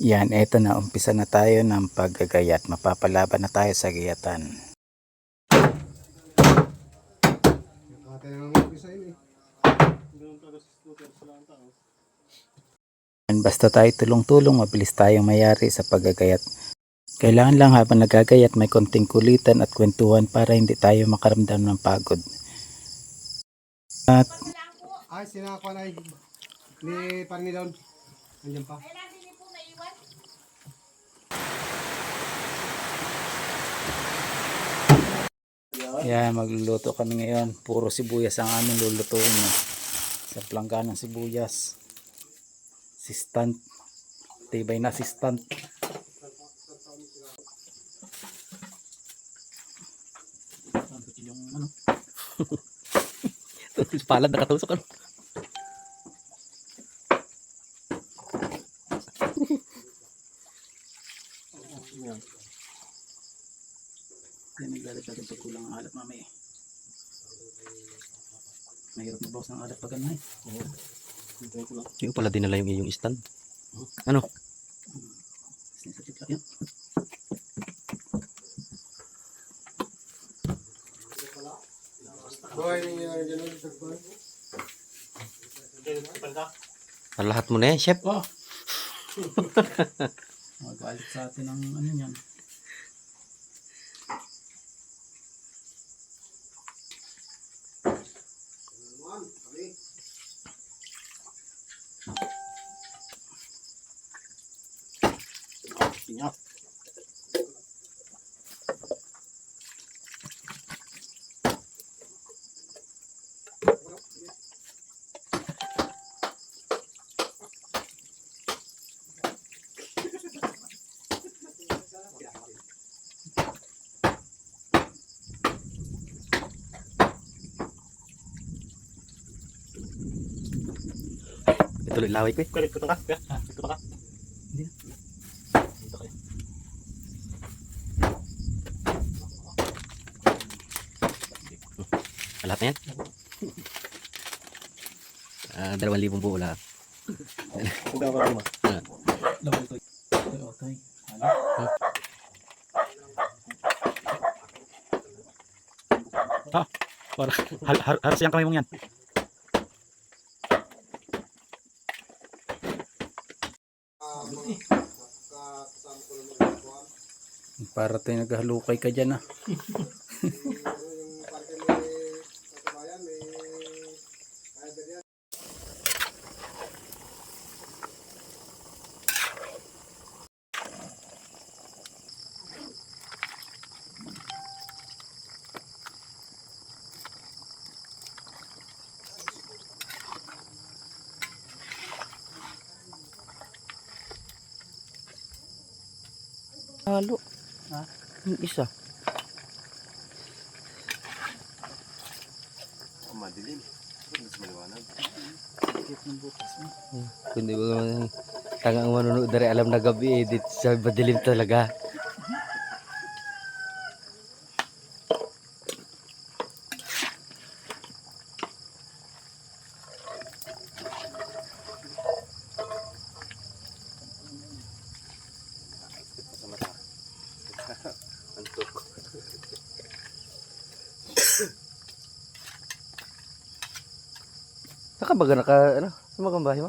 Yan, eto na, umpisa na tayo ng paggagayat. Mapapalaban na tayo sa gayatan. Basta tayo tulong-tulong, mabilis tayong mayari sa paggagayat. Kailangan lang habang nagagayat may konting kulitan at kwentuhan para hindi tayo makaramdam ng pagod. At Ay, sinakakuha na ni Parangilon. Nandiyan pa. Yan, magluluto kami ngayon. Puro sibuyas ang aming lulutuin. No? Sa plangka ng sibuyas. Sistant. Tibay na sistant. yung ano? Palad nakatusok ano. Yan naglalagay natin pag kulang ang alat mamaya. Mahirap magbawas ng alat pag ganun eh. Yung pala dinala yung iyong stand. Ano? Sensitive lang yan. Lahat mo na yan, chef. Oh! Magalit sa atin ang ano yan. Ituloy laway ko eh. Kulit ko ka? Kuya? Dito ka? Hindi na. Dito kayo. Ang lahat na yan. Ah, dalawang libong buo lahat. Huwag ako mo. Lawal to. Ay, okay. Ano? Para, har, har, haras yung kamay mong yan. Para tayo naghalukay ka dyan ah. Halo. Ha? Yung isa. Sakit ng butas mo. Kundi ba naman tangang manunood dari alam na gabi eh. Dito sa madilim talaga. Nakabaga naka ano? Sumagang bahay mo?